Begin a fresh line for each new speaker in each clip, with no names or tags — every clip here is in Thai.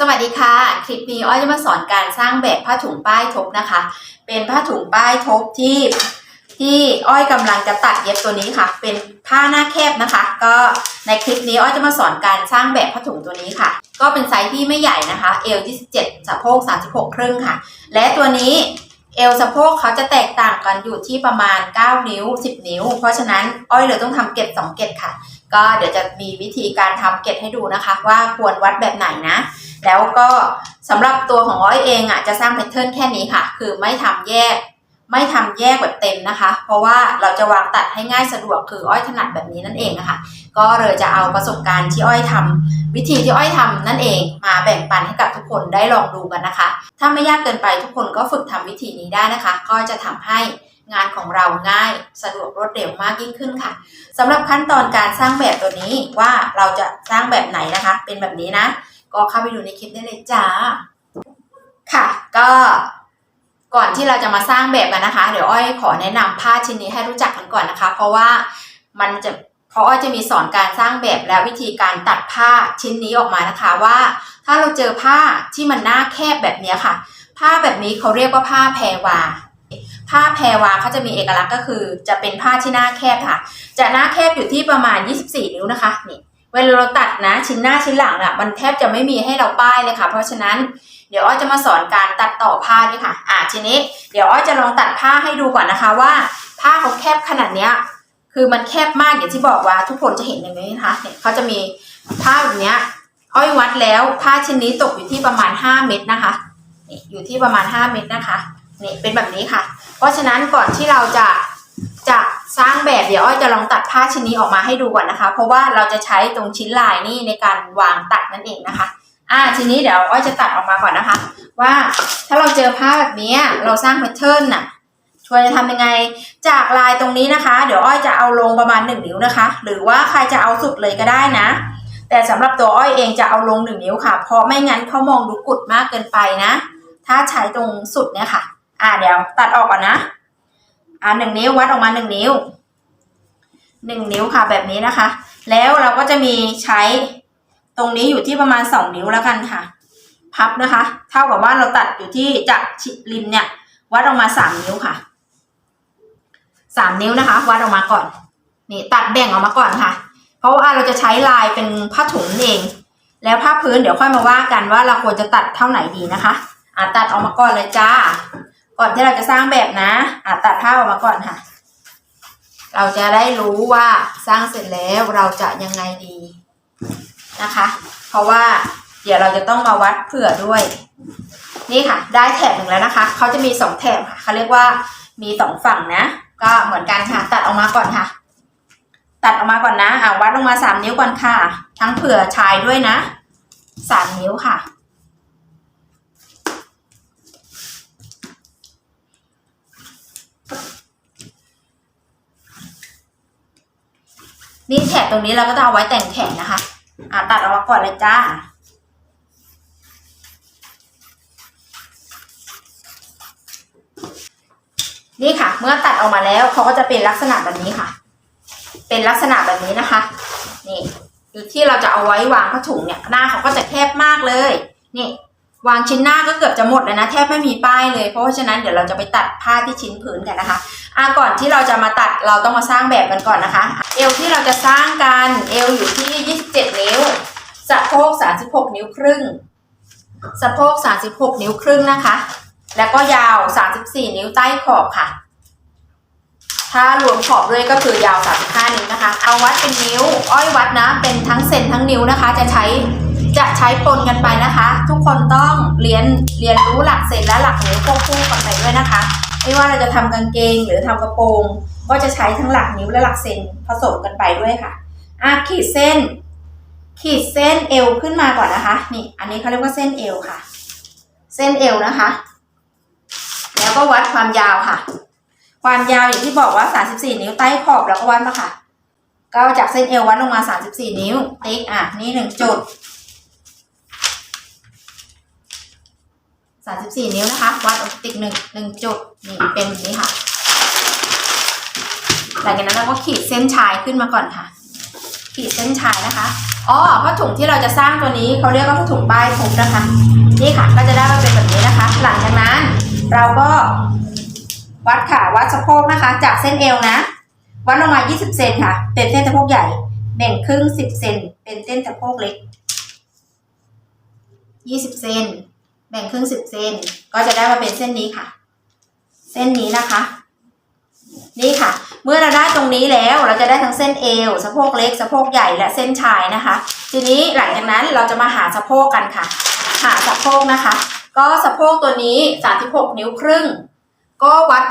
สวัสดีค่ะ คลิปนี้อ้อยจะมาสอนการสร้างแบบผ้าถุงป้ายทบนะคะ เป็นผ้าถุงป้ายทบที่ที่อ้อยกำลังจะตัดเย็บตัวนี้ค่ะ เป็นผ้าหน้าแคบนะคะ ก็ในคลิปนี้อ้อยจะมาสอนการสร้างแบบผ้าถุงตัวนี้ค่ะ ก็เป็นไซส์ที่ไม่ใหญ่นะคะเอว27สะโพก36 ครึ่งค่ะ และตัวนี้เอวสะโพกเขาจะแตกต่างกันอยู่ที่ประมาณ 9 นิ้ว 10 นิ้ว เพราะฉะนั้นอ้อยเลยต้องทำเกล็ด2เกล็ดค่ะ ก็เดี๋ยวจะมีวิธีการทำเกล็ดให้ดูนะคะ ว่าควรวัดแบบไหนนะ แล้วก็สำหรับตัวของอ้อยเองอะจะสร้างแพทเทิร์นแค่นี้ค่ะ คือไม่ทำแยก ไม่ทำแยกแบบเต็มนะคะ เพราะว่าเราจะวางตัดให้ง่ายสะดวกคืออ้อยถนัดแบบนี้นั่นเองนะคะ ก็เลยจะเอาประสบการณ์ที่อ้อยทำวิธีที่อ้อยทำนั่นเองมาแบ่งปันให้กับทุกคนได้ลองดูกันนะคะ ถ้าไม่ยากเกินไปทุกคนก็ฝึกทำวิธีนี้ได้นะคะ ก็จะทำให้ งานของเราง่ายสะดวกรวดเร็วมากยิ่งขึ้นค่ะสำหรับขั้นตอนการสร้างแบบตัวนี้ว่าเราจะสร้างแบบไหนนะคะ เป็นแบบนี้นะ ก็เข้าไปดูในคลิปได้เลยจ้าค่ะ ก็ก่อนที่เราจะมาสร้างแบบกันนะคะ เดี๋ยวอ้อยขอแนะนำผ้าชิ้นนี้ให้รู้จักกันก่อนนะคะ เพราะว่ามันจะเพราะอ้อยจะมีสอนการสร้างแบบและวิธีการตัดผ้าชิ้นนี้ออกมานะคะว่า ถ้าเราเจอผ้าที่มันหน้าแคบแบบนี้ค่ะ ผ้าแบบนี้เขาเรียกว่าผ้าแพรวา ผ้าแพรวาเขาจะมีเอกลักษณ์ก็คือ จะเป็นผ้าที่หน้าแคบค่ะ จะหน้าแคบอยู่ที่ประมาณ 24 นิ้วนะคะนี่เวลาเราตัดนะชิ้นหน้าชิ้นหลังอะมันแทบจะไม่มีให้เราป้ายเลยค่ะ เพราะฉะนั้นเดี๋ยวอ้อยจะมาสอนการตัดต่อผ้าด้วยค่ะ อ่าทีนี้ เดี๋ยวอ้อยจะลองตัดผ้าให้ดูก่อนนะคะว่า ผ้าเขาแคบขนาดเนี้ยคือมันแคบมากอย่างที่บอกว่าทุกคนจะเห็นอย่างนี้นะคะเนี่ยเขาจะมีผ้าแบบเนี้ยอ้อยวัดแล้วผ้าชิ้นนี้ตกอยู่ที่ประมาณ 5 เมตรนะคะอยู่ที่ประมาณ 5 เมตรนะคะ นี่เป็นแบบนี้ค่ะ เพราะฉะนั้นก่อนที่เราจะจะสร้างแบบเดี๋ยวอ้อยจะลองตัดผ้าชิ้นนี้ออกมาให้ดูก่อนนะคะ เพราะว่าเราจะใช้ตรงชิ้นลายนี่ในการวางตัดนั่นเองนะคะ อ่าทีนี้เดี๋ยวอ้อยจะตัดออกมาก่อนนะคะ ว่าถ้าเราเจอผ้าแบบนี้เราสร้างแพทเทิร์นน่ะช่วยจะทำยังไงจากลายตรงนี้นะคะ เดี๋ยวอ้อยจะเอาลงประมาณ1นิ้วนะคะ หรือว่าใครจะเอาสุดเลยก็ได้นะ แต่สำหรับตัวอ้อยเองจะเอาลง1นิ้วค่ะ เพราะไม่งั้นเขามองดูกุดมากเกินไปนะ ถ้าใช้ตรงสุดเนี่ยค่ะ อ่าเดี๋ยวตัดออกก่อนนะ อ่าหนึ่งนิ้ววัดออกมาหนึ่งนิ้วหนึ่งนิ้วค่ะแบบนี้นะคะ แล้วเราก็จะมีใช้ตรงนี้อยู่ที่ประมาณสองนิ้วแล้วกันค่ะ พับนะคะ เท่ากับว่าเราตัดอยู่ที่จากริมเนี่ย วัดออกมาสามนิ้วค่ะสามนิ้วนะคะ วัดออกมาก่อน นี่ตัดแบ่งออกมาก่อนค่ะ เพราะว่าเราจะใช้ลายเป็นผ้าถุงนั่นเอง แล้วผ้าพื้นเดี๋ยวค่อยมาว่ากันว่าเราควรจะตัดเท่าไหนดีนะคะอะตัดออกมาก่อนเลยจ้า ก่อนที่เราจะสร้างแบบนะอะตัดผ้าออกมาก่อนค่ะ เราจะได้รู้ว่าสร้างเสร็จแล้วเราจะยังไงดีนะคะ เพราะว่าเดี๋ยวเราจะต้องมาวัดเผื่อด้วย นี่ค่ะ ได้แถบหนึ่งแล้วนะคะเขาจะมีสองแถบค่ะเขาเรียกว่ามีสองฝั่งนะ ก็เหมือนกันค่ะ ตัดออกมาก่อนค่ะ ตัดออกมาก่อนนะอะวัดลงมาสามนิ้วก่อนค่ะ ทั้งเผื่อชายด้วยนะสามนิ้วค่ะ นี่แถบตรงนี้เราก็จะเอาไว้แต่งแขนนะคะ อะตัดออกมาก่อนเลยจ้า นี่ค่ะ เมื่อตัดออกมาแล้วเขาก็จะเป็นลักษณะแบบนี้ค่ะ เป็นลักษณะแบบนี้นะคะ นี่ที่เราจะเอาไว้วางผ้าถุงเนี่ยหน้าเขาก็จะแคบมากเลย นี่ วางชิ้นหน้าก็เกือบจะหมดแล้วนะแทบไม่มีป้ายเลย เพราะฉะนั้นเดี๋ยวเราจะไปตัดผ้าที่ชิ้นพื้นกันนะคะอะก่อนที่เราจะมาตัดเราต้องมาสร้างแบบกันก่อนนะคะ เอวที่เราจะสร้างกันเอวอยู่ที่ 27 นิ้ว สะโพก 36 นิ้วครึ่ง สะโพก 36 นิ้วครึ่งนะคะ แล้วก็ยาว 34 นิ้วใต้ขอบค่ะ ถ้ารวมขอบด้วยก็คือยาว 35 นิ้วนะคะ เอาวัดเป็นนิ้ว อ้อยวัดนะ เป็นทั้งเซนทั้งนิ้วนะคะ จะใช้ จะใช้ปนกันไปนะคะ ทุกคนต้องเรียนเรียนรู้หลักเซนและหลักนิ้วควบคู่กันไปด้วยนะคะ ไม่ว่าเราจะทำกางเกงหรือทำกระโปรง ก็จะใช้ทั้งหลักนิ้วและหลักเซนผสมกันไปด้วยค่ะอะขีดเส้น ขีดเส้นเอวขึ้นมาก่อนนะคะ นี่ อันนี้เขาเรียกว่าเส้นเอวค่ะ เส้นเอวนะคะ แล้วก็วัดความยาวค่ะ ความยาวอย่างที่บอกว่า 34 นิ้วใต้ขอบแล้วก็วัดมาค่ะก็จากเส้นเอววัดลงมา 34 นิ้ว ติ๊ก อะ นี่หนึ่งจุด 34 นิ้วนะคะ วัดออกติ๊กหนึ่งหนึ่งจุดนี่เป็นแบบนี้ค่ะ หลังจากนั้นเราก็ขีดเส้นชายขึ้นมาก่อนค่ะ ขีดเส้นชายนะคะอ๋อผ้าถุงที่เราจะสร้างตัวนี้เขาเรียกว่าผ้าถุงป้ายทุบนะคะ นี่ค่ะก็จะได้มาเป็นแบบนี้นะคะ หลังจากนั้นเราก็วัดค่ะ วัดสะโพกนะคะ จากเส้นเอวนะ วัดลงมา 20 เซนค่ะ เป็นเส้นสะโพกใหญ่แบ่งครึ่ง 10 เซนเป็นเส้นสะโพกเล็ก 20 เซน แบ่งครึ่ง10เซนก็จะได้มาเป็นเส้นนี้ค่ะ เส้นนี้นะคะ นี่ค่ะ เมื่อเราได้ตรงนี้แล้วเราจะได้ทั้งเส้นเอวสะโพกเล็กสะโพกใหญ่และเส้นชายนะคะ ทีนี้หลังจากนั้นเราจะมาหาสะโพกกันค่ะ หาสะโพกนะคะ ก็สะโพกตัวนี้ 36 นิ้วครึ่ง ก็วัด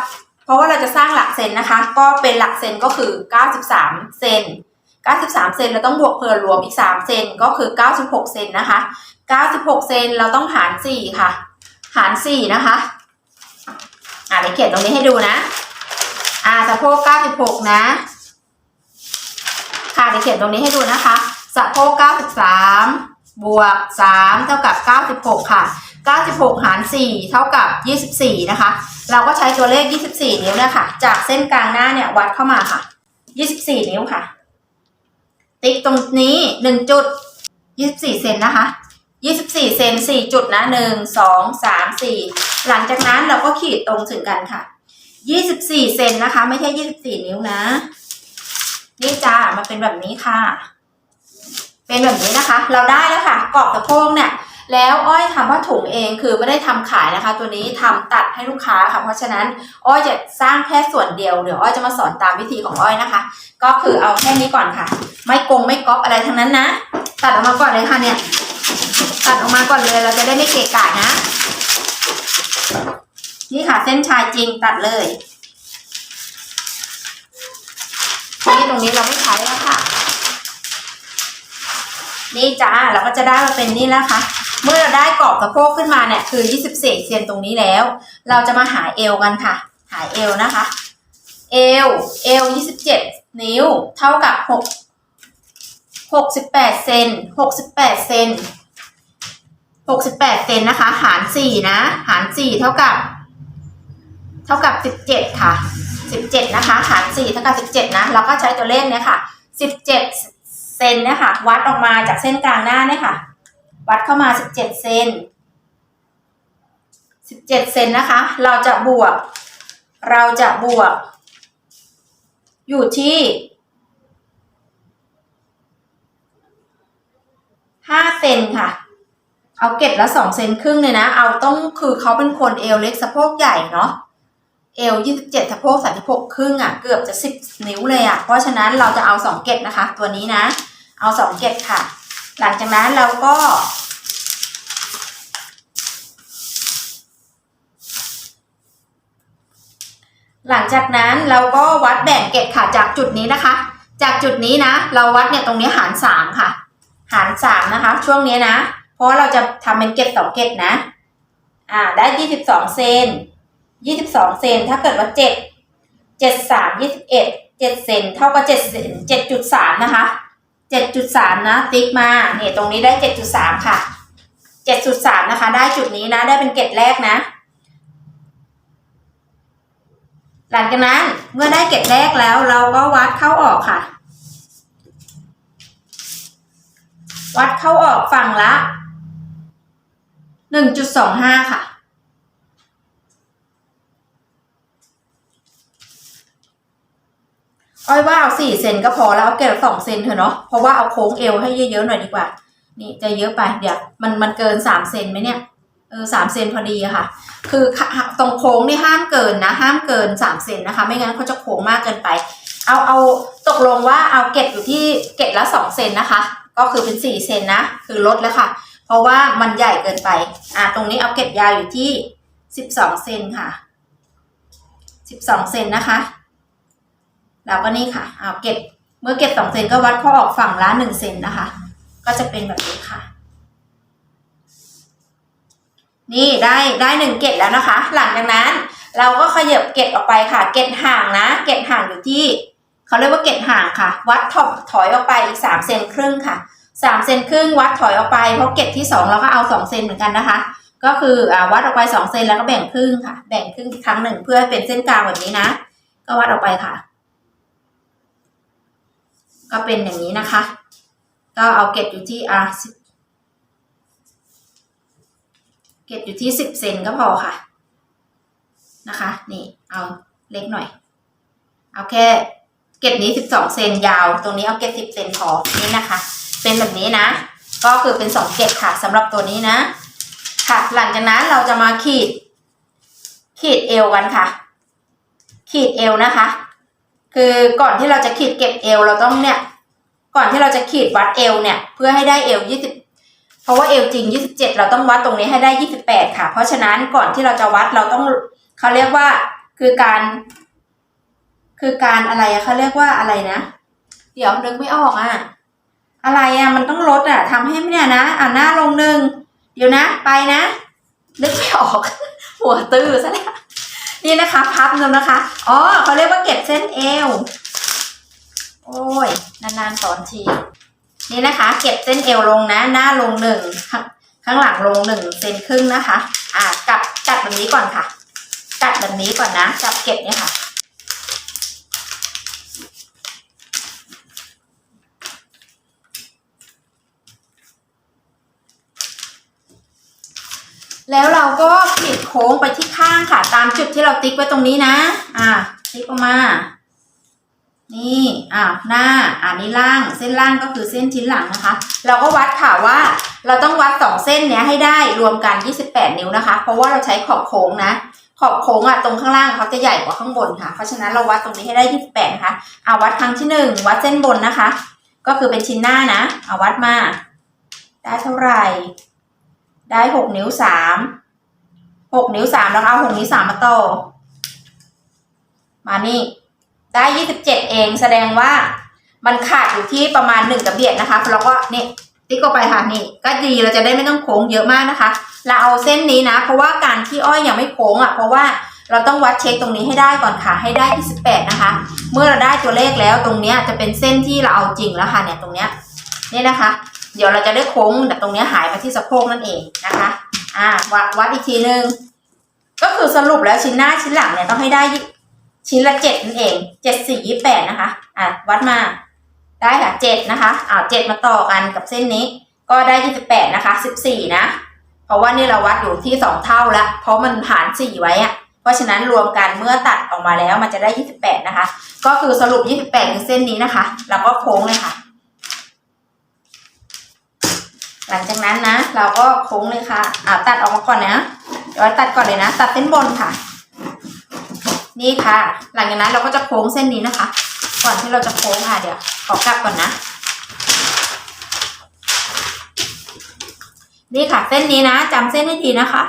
เพราะว่าเราจะสร้างหลักเซนนะคะ ก็เป็นหลักเซนก็คือ 93 เซน 93 เซนเราต้องบวกเพิ่มรวมอีก 3 เซนก็คือ 96 เซนนะคะ 96 เซนเราต้องหาร 4 ค่ะ หาร 4 นะคะ อ่าเดี๋ยวเขียนตรงนี้ให้ดูนะ อ่าสะโพก 96 นะ ค่ะเดี๋ยวเขียนตรงนี้ให้ดูนะคะ สะโพก 93 บวก 3 เท่ากับ 96 ค่ะ 96 หาร 4 เท่ากับ 24 นะคะ เราก็ใช้ตัวเลข 24 นิ้วเนี่ยค่ะ จากเส้นกลางหน้าเนี่ยวัดเข้ามาค่ะ 24 นิ้วค่ะ ติ๊กตรงนี้1จุดยี่สิบสี่เซนนะคะยี่สิบสี่เซนสี่จุดนะหนึ่งสองสามสี่หลังจากนั้นเราก็ขีดตรงถึงกันค่ะยี่สิบสี่เซนนะคะ ไม่ใช่ยี่สิบสี่นิ้วนะ นี่จ้ามันเป็นแบบนี้ค่ะ เป็นแบบนี้นะคะ เราได้แล้วค่ะกรอบสะโพกเนี่ย แล้วอ้อยทำผ้าถุงเองคือไม่ได้ทำขายนะคะ ตัวนี้ทำตัดให้ลูกค้าค่ะ เพราะฉะนั้นอ้อยจะสร้างแค่ส่วนเดียวเดี๋ยวอ้อยจะมาสอนตามวิธีของอ้อยนะคะ ก็คือเอาแค่นี้ก่อนค่ะ ไม่กงไม่ก๊อปอะไรทั้งนั้นนะ ตัดออกมาก่อนเลยค่ะเนี่ย ตัดออกมาก่อนเลยเราจะได้ไม่เกะกะนะ นี่ค่ะเส้นชายจริงตัดเลยนี่ตรงนี้เราไม่ใช้แล้วค่ะ นี่จ้าเราก็จะได้มาเป็นนี่แล้วค่ะ เมื่อเราได้กรอบสะโพกขึ้นมาเนี่ยคือ 24เซนตรงนี้แล้ว เราจะมาหาเอวกันค่ะ หาเอวนะคะ เอว เอว 27 นิ้ว เท่ากับ 6 68เซน68เซน68เซนนะคะ หาร 4 นะ หาร 4 เท่ากับ เท่ากับ 17 ค่ะ 17 นะคะ หาร 4 เท่ากับ 17 นะ เราก็ใช้ตัวเลขเนี่ยค่ะ 17 เซนเนี่ยค่ะ วัดออกมาจากเส้นกลางหน้าเนี่ยค่ะ วัดเข้ามา 17 เซน 17 เซนนะคะ เราจะบวก เราจะบวก อยู่ที่ 5 เซนค่ะ เอาเก็ดละ2เซนครึ่งเลยนะ เอาต้องคือเขาเป็นคนเอวเล็กสะโพกใหญ่เนาะเอว27สะโพก36ครึ่งอะ เกือบจะ 10 นิ้วเลยอะ เพราะฉะนั้นเราจะเอา 2 เกตนะคะ ตัวนี้นะ เอา 2 เกตค่ะ หลังจากนั้นเราก็ หลังจากนั้นเราก็วัดแบ่งเกตค่ะจากจุดนี้นะคะ จากจุดนี้นะ เราวัดเนี่ยตรงนี้หาร3ค่ะ หาร3นะคะ ช่วงนี้นะ เพราะเราจะทำเป็นเกตสองเกตนะ อ่า ได้22เซนยี่สิบสองเซนถ้าเกิดว่าเจ็ดเจ็ดสามยี่สิบเอ็ดเจ็ดเซนเท่ากับเจ็ดเซนเจ็ดจุดสามนะคะ เจ็ดจุดสามนะ ติ๊กมาเนี่ยตรงนี้ได้เจ็ดจุดสามค่ะเจ็ดจุดสามนะคะ ได้จุดนี้นะได้เป็นเกตแรกนะ หลังจากนั้นเมื่อได้เกตแรกแล้ว เราก็วัดเข้าออกค่ะ วัดเข้าออกฝั่งละหนึ่งจุดสองห้าค่ะ อ้อยว่าเอาสี่เซนก็พอแล้วเอาเกล็ดสองเซนเถอะเนาะเพราะว่าเอาโค้งเอวให้เยอะๆหน่อยดีกว่า นี่จะเยอะไปเดี๋ยวมันมันเกินสามเซนไหมเนี่ยเออสามเซนพอดีอะค่ะ คือตรงโค้งนี่ห้ามเกินนะ ห้ามเกินสามเซนนะคะ ไม่งั้นเขาจะโค้งมากเกินไป เอาเอาตกลงว่าเอาเกล็ดอยู่ที่เกล็ดละสองเซนนะคะ ก็คือเป็นสี่เซนนะ คือลดแล้วค่ะ เพราะว่ามันใหญ่เกินไป อะตรงนี้เอาเกล็ดยาวอยู่ที่สิบสองเซนค่ะสิบสองเซนนะคะ แล้วก็นี่ค่ะเอาเก็บเมื่อเก็บสองเซนก็วัดข้อออกฝั่งละหนึ่งเซนนะคะ ก็จะเป็นแบบนี้ค่ะ นี่ได้ได้หนึ่งเกตแล้วนะคะ หลังจากนั้นเราก็ขยับเกตออกไปค่ะ เกตห่างนะ เกตห่างอยู่ที่เขาเรียกว่าเกตห่างค่ะ วัดถอยถอยออกไปอีกสามเซนครึ่งค่ะสามเซนครึ่งวัดถอยออกไปเพราะเกตที่สองเราก็เอาสองเซนเหมือนกันนะคะ ก็คืออวัดออกไปสองเซนแล้วก็แบ่งครึ่งค่ะ แบ่งครึ่งอีกครั้งหนึ่งเพื่อเป็นเส้นกลางแบบนี้นะ ก็วัดออกไปค่ะ ก็เป็นอย่างนี้นะคะ ก็เอาเก็บอยู่ที่อะเก็บอยู่ที่สิบเซนก็พอค่ะ นะคะ นี่เอาเล็กหน่อย เอาแค่เก็บนี้สิบสองเซนยาว ตรงนี้เอาเก็บสิบเซนพอนี่นะคะ เป็นแบบนี้นะ ก็คือเป็นสองเก็บค่ะสำหรับตัวนี้นะ ค่ะ หลังจากนั้นเราจะมาขีด ขีดเอวกันค่ะ ขีดเอวนะคะ คือก่อนที่เราจะขีดเก็บเอวเราต้องเนี่ย ก่อนที่เราจะขีดวัดเอวเนี่ย เพื่อให้ได้เอวยี่สิบเพราะว่าเอวจริงยี่สิบเจ็ดเราต้องวัดตรงนี้ให้ได้ยี่สิบแปดค่ะ เพราะฉะนั้นก่อนที่เราจะวัดเราต้องเขาเรียกว่าคือการ คือการอะไรเขาเรียกว่าอะไรนะ เดี๋ยวนึกไม่ออกอะอะไรอะมันต้องลดอะทำให้เนี่ยนะอ่าหน้าลงหนึ่งเดี๋ยวนะ ไปนะนึกไม่ออก หัวตื้อซะแล้ว นี่นะคะพับเงินนะคะ อ๋อเขาเรียกว่าเก็บเส้นเอว โอ้ย นานๆสอนที นี่นะคะ เก็บเส้นเอวลงนะ หน้าลงหนึ่งข้างหลังลงหนึ่งเซนครึ่งนะคะ อ่ากับจัดแบบนี้ก่อนค่ะ กัดแบบนี้ก่อนนะ จับเก็บเนี่ยค่ะ แล้วเราก็ขีดโค้งไปที่ข้างค่ะ ตามจุดที่เราติ๊กไว้ตรงนี้นะ อ่า ติ๊กออกมา นี่ อ่าหน้า อ่านี่ล่าง เส้นล่างก็คือเส้นชิ้นหลังนะคะ เราก็วัดค่ะว่า เราต้องวัดสองเส้นเนี้ยให้ได้รวมกัน 28 นิ้วนะคะ เพราะว่าเราใช้ขอบโค้งนะ ขอบโค้งอะตรงข้างล่างเขาจะใหญ่กว่าข้างบนค่ะ เพราะฉะนั้นเราวัดตรงนี้ให้ได้ 28 นะคะ เอาวัดครั้งที่หนึ่งวัดเส้นบนนะคะ ก็คือเป็นชิ้นหน้านะ เอาวัดมา ได้เท่าไหร่ ได้หกนิ้วสามหกนิ้วสามแล้วเอาหกนิ้วสามมาต่อ มานี่ ได้ยี่สิบเจ็ดเองแสดงว่ามันขาดอยู่ที่ประมาณหนึ่งกระเบียดนะคะแล้วก็นี่ติ๊กเข้าไปค่ะนี่ ก็ดีเราจะได้ไม่ต้องโค้งเยอะมากนะคะ เราเอาเส้นนี้นะ เพราะว่าการที่อ้อยยังไม่โค้งอะเพราะว่าเราต้องวัดเช็คตรงนี้ให้ได้ก่อนค่ะ ให้ได้ที่สิบแปดนะคะ เมื่อเราได้ตัวเลขแล้วตรงเนี้ยจะเป็นเส้นที่เราเอาจริงแล้วค่ะเนี่ยตรงเนี้ยนี่นะคะ เดี๋ยวเราจะได้โค้งแต่ตรงนี้หายไปที่สะโพกนั่นเองนะคะ อ่าวัดวัดอีกทีนึง ก็คือสรุปแล้วชิ้นหน้าชิ้นหลังเนี่ยต้องให้ได้ชิ้นละเจ็ดนั่นเองเจ็ดสี่ยี่แปดนะคะ อ่าวัดมาได้ค่ะเจ็ดนะคะอ่าเจ็ดมาต่อกันกับเส้นนี้ ก็ได้ยี่สิบแปดนะคะสิบสี่นะ เพราะว่านี่เราวัดอยู่ที่สองเท่าล้วเพราะมันหารสี่ไว้อะเพราะฉะนั้นรวมกันเมื่อตัดออกมาแล้วมันจะได้ยี่สิบแปดนะคะ ก็คือสรุปยี่สิบแปดคือเส้นนี้นะคะ แล้วก็โค้งเลยค่ะ หลังจากนั้นนะ เราก็โค้งเลยค่ะอ่าตัดออกมาก่อนนะเดี๋ยวตัดก่อนเลยนะ ตัดเส้นบนค่ะ นี่ค่ะ หลังจากนั้นเราก็จะโค้งเส้นนี้นะคะ ก่อนที่เราจะโค้งค่ะเดี๋ยวขอกลับก่อนนะ นี่ค่ะ เส้นนี้นะจำเส้นให้ดีนะคะ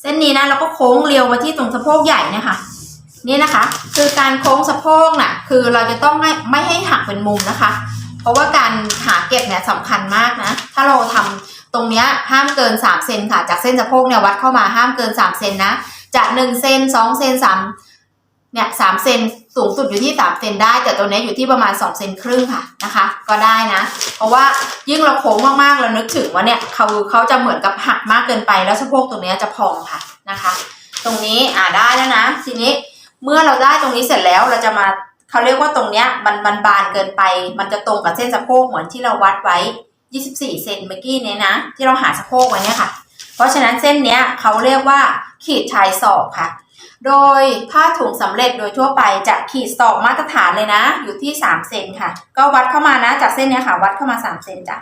เส้นนี้นะเราก็โค้งเรียวมาที่ตรงสะโพกใหญ่นะคะนี่นะคะ คือการโค้งสะโพกน่ะ คือเราจะต้องไม่ไม่ให้หักเป็นมุมนะคะ ราะว่าการหาเก็บเนี่ยสำคัญมากนะ ถ้าเราทำตรงเนี้ยห้ามเกิน 3 เซนค่ะ จากเส้นสะโพกเนี่ยวัดเข้ามาห้ามเกิน 3 เซนนะจาก1เซน2เซน3เนี่ย3เซนสูงสุดอยู่ที่ 3 เซนได้ แต่ตัวเนี้ยอยู่ที่ประมาณ 2 เซนครึ่งค่ะนะคะ ก็ได้นะ เพราะว่ายิ่งเราโค้งมากๆเรานึกถึงว่าเนี่ยเขาเขาจะเหมือนกับหักมากเกินไปแล้วสะโพกตรงเนี้ยจะพองค่ะนะคะ ตรงนี้อ่าได้แล้วนะ ทีนี้เมื่อเราได้ตรงนี้เสร็จแล้วเราจะมา เขาเรียกว่าตรงเนี้ยมันมันบานเกินไป มันจะตรงกับเส้นสะโพกเหมือนที่เราวัดไว้ 24 เซนเมื่อกี้เนี้ยนะ ที่เราหาสะโพกไว้เนี่ยค่ะ เพราะฉะนั้นเส้นเนี้ยเขาเรียกว่าขีดชายศอกค่ะ โดยผ้าถุงสำเร็จโดยทั่วไปจะขีดศอกมาตรฐานเลยนะ อยู่ที่ 3 เซนค่ะ ก็วัดเข้ามานะจากเส้นเนี้ยค่ะ วัดเข้ามา 3 เซนจ้ะ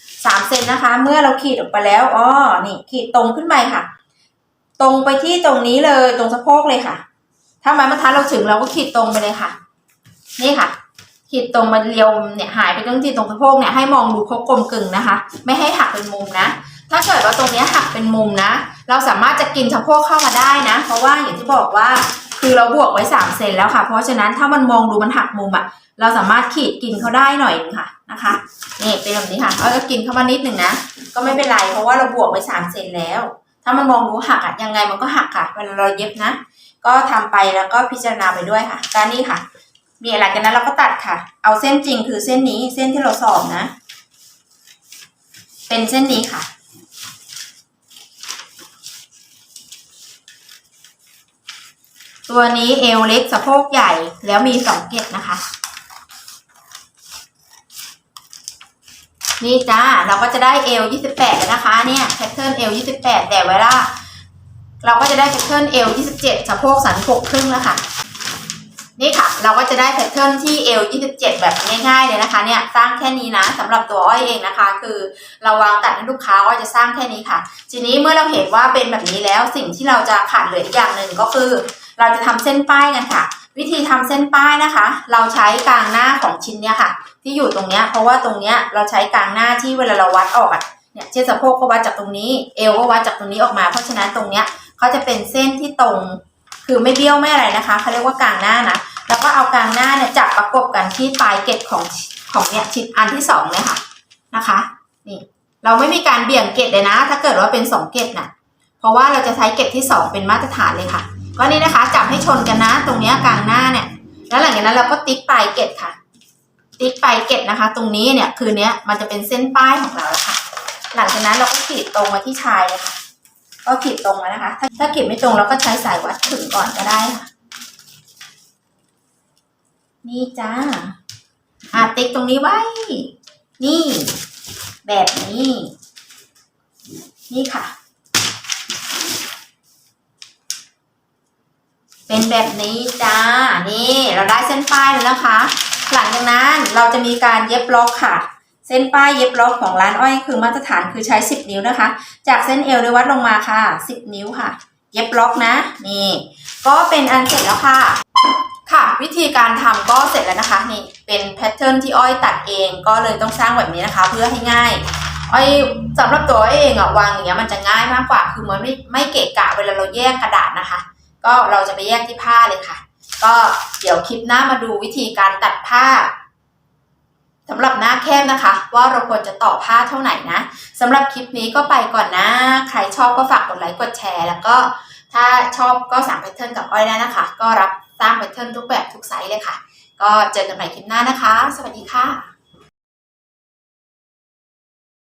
3เซนนะคะ เมื่อเราขีดออกไปแล้วอ๋อนี่ขีดตรงขึ้นไปค่ะ ตรงไปที่ตรงนี้เลยตรงสะโพกเลยค่ะ ถ้าไม้บรรทัดเราถึงเราก็ขีดตรงไปเลยค่ะ นี่ค่ะ ขีดตรงมาเรียวเนี่ยหายไปตรงที่ตรงสะโพกเนี่ยให้มองดูเขากลมกึ่งนะคะ ไม่ให้หักเป็นมุมนะ ถ้าเกิดว่าตรงนี้หักเป็นมุมนะ เราสามารถจะกินสะโพกเข้ามาได้นะ เพราะว่าอย่างที่บอกว่าคือเราบวกไว้สามเซนแล้วค่ะ เพราะฉะนั้นถ้ามันมองดูมันหักมุมอะเราสามารถขีดกินเขาได้หน่อยนึงค่ะนะคะนี่เป็นแบบนี้ค่ะเราจะกินเข้ามานิดหนึ่งนะก็ไม่เป็นไรเพราะว่าเราบวกไว้สามเซนแล้ว ถ้ามันมองดูหักอะยังไงมันก็หักค่ะเวลาเราเย็บนะ ก็ทำไปแล้วก็พิจารณาไปด้วยค่ะการนี่ค่ะ มีอะไรกันนั้นเราก็ตัดค่ะ เอาเส้นจริงคือเส้นนี้เส้นที่เราสอบนะ เป็นเส้นนี้ค่ะ ตัวนี้เอวเล็กสะโพกใหญ่แล้วมีสองเกล็ดนะคะ นี่จ้าเราก็จะได้เอล28แล้วนะคะเนี่ยแพทเทิร์นเอล28แปดแต่เวลาเราก็จะได้แพทเทิร์นเอล27สะโพกสันหกครึ่งแล้วค่ะ นี่ค่ะ เราก็จะได้แพทเทิร์นที่เอล27 แบบง่ายๆเลยนะคะเนี่ยสร้างแค่นี้นะสำหรับตัวอ้อยเองนะคะ คือเราวางตัดให้ลูกค้าอ้อยจะสร้างแค่นี้ค่ะ ทีนี้เมื่อเราเห็นว่าเป็นแบบนี้แล้วสิ่งที่เราจะขาดเหลืออีกอย่างหนึ่งก็คือ เราจะทำเส้นป้ายกันค่ะ วิธีทำเส้นป้ายนะคะ เราใช้กลางหน้าของชิ้นเนี้ยค่ะ ที่อยู่ตรงเนี้ยเพราะว่าตรงเนี้ยเราใช้กลางหน้าที่เวลาเราวัดออกอะเนี่ยเช่นสะโพกก็วัดจากตรงนี้เอวก็วัดจากตรงนี้ออกมาเพราะฉะนั้นตรงเนี้ยเขาจะเป็นเส้นที่ตรง คือไม่เบี้ยวไม่อะไรนะคะเขาเรียกว่ากลางหน้านะ แล้วก็เอากลางหน้าเนี่ยจับประกบกันที่ปลายเกล็ดของของเนี่ยชิ้นอันที่สองเลยค่ะนะคะนี่เราไม่มีการเบี่ยงเกล็ดเลยนะ ถ้าเกิดว่าเป็นสองเกล็ดน่ะเพราะว่าเราจะใช้เกล็ดที่สองเป็นมาตรฐานเลยค่ะก็นี่นะคะจับให้ชนกันนะ ตรงเนี้ยกลางหน้าเนี่ย แล้วหลังจากนั้นเราก็ติ๊กปลายเกล็ดค่ะ ติ๊กปลายเกล็ดนะคะ ตรงนี้เนี่ยคือเนี้ยมันจะเป็นเส้นป้ายของเราแล้วค่ะ หลังจากนั้นเราก็ขีดตรงมาที่ชายเลยค่ะ ก็ขีดตรงมานะคะ ถ้าขีดไม่ตรงเราก็ใช้สายวัดขึงก่อนก็ได้ค่ะ นี่จ้าอาติ๊กตรงนี้ไว้ นี่ แบบนี้ นี่ค่ะ เป็นแบบนี้จ้า นี่เราได้เส้นป้ายแล้วนะคะ หลังจากนั้นเราจะมีการเย็บล็อกค่ะ เส้นป้ายเย็บล็อกของร้านอ้อยคือมาตรฐานคือใช้ 10 นิ้วนะคะ จากเส้นเอวได้วัดลงมาค่ะ 10 นิ้วค่ะ เย็บล็อกนะ นี่ ก็เป็นอันเสร็จแล้วค่ะ ค่ะวิธีการทำก็เสร็จแล้วนะคะนี่เป็นแพทเทิร์นที่อ้อยตัดเองก็เลยต้องสร้างแบบนี้นะคะ เพื่อให้ง่ายอ้อยสำหรับตัวอ้อยเองอะวางอย่างเงี้ยมันจะง่ายมากกว่าคือมันไม่ไม่เกะกะเวลาเราแยกกระดาษนะคะ ก็เราจะไปแยกที่ผ้าเลยค่ะ ก็เดี๋ยวคลิปหน้ามาดูวิธีการตัดผ้าสำหรับหน้าแคบนะคะ ว่าเราควรจะต่อผ้าเท่าไหร่นะสำหรับคลิปนี้ก็ไปก่อนนะ ใครชอบก็ฝากกดไลค์กดแชร์ แล้วก็ถ้าชอบก็สั่งแพทเทิร์นกับอ้อยได้นะคะ ก็รับ ร้างแพทเทิร์นทุกแบบทุกไซส์เลยค่ะ ก็เจอกันใหม่คลิปหน้านะคะ สวัสดีค่ะ